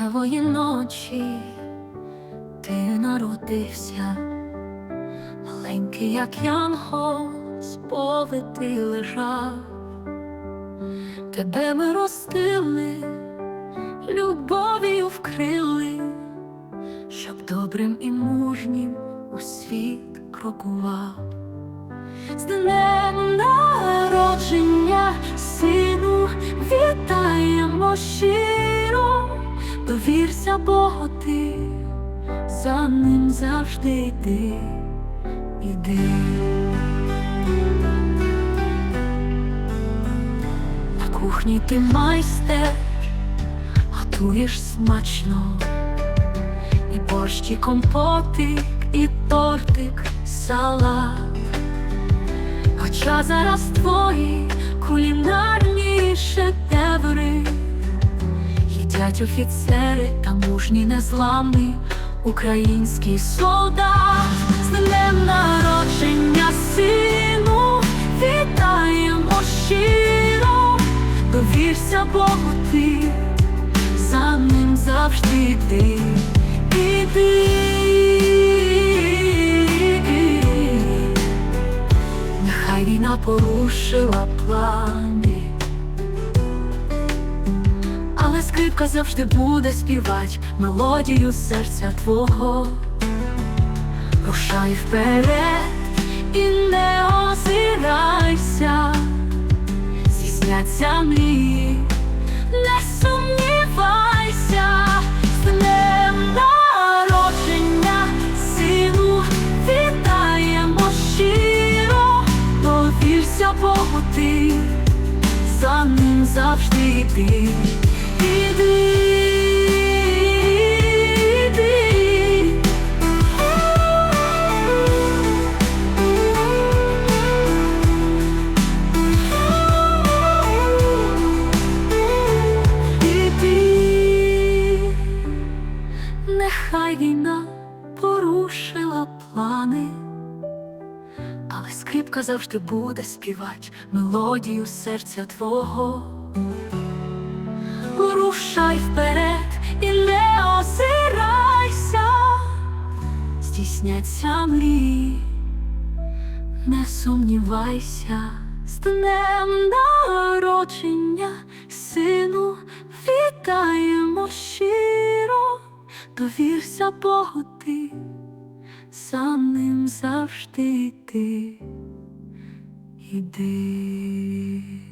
Травневої ночі ти народився, маленький, як янгол, сповитий лежав, тебе ми ростили, любов'ю вкрили, щоб добрим і мужнім у світ крокував. З днем народження, сину, вітаємо щиро, довірся Богу ти, за ним завжди йди, іди. На кухні ти майстер, готуєш смачно, і борщ, і компотик, і тортик, салат. Хоча зараз твої кулінарні шедеври їдять офіцери та мужній незламний український солдат з днем народження сину вітаємо щиро, довірся Богу ти, за ним завжди йди, іди. Нехай війна порушила плани, але скрипка завжди буде співать мелодію серця твого. Рушай вперед і не озирайся, здійсняться мрії, не сумнівайся, з днем народження, сину, вітаємо щиро, довірся Богу ти, за ним завжди. Іди, нехай війна порушила плани, але скрипка завжди буде співать мелодію серця твого. Здійсняться мрії, не сумнівайся, з днем народження, сину, вітаємо щиро, довірся Богу ти, за ним завжди йти, іди.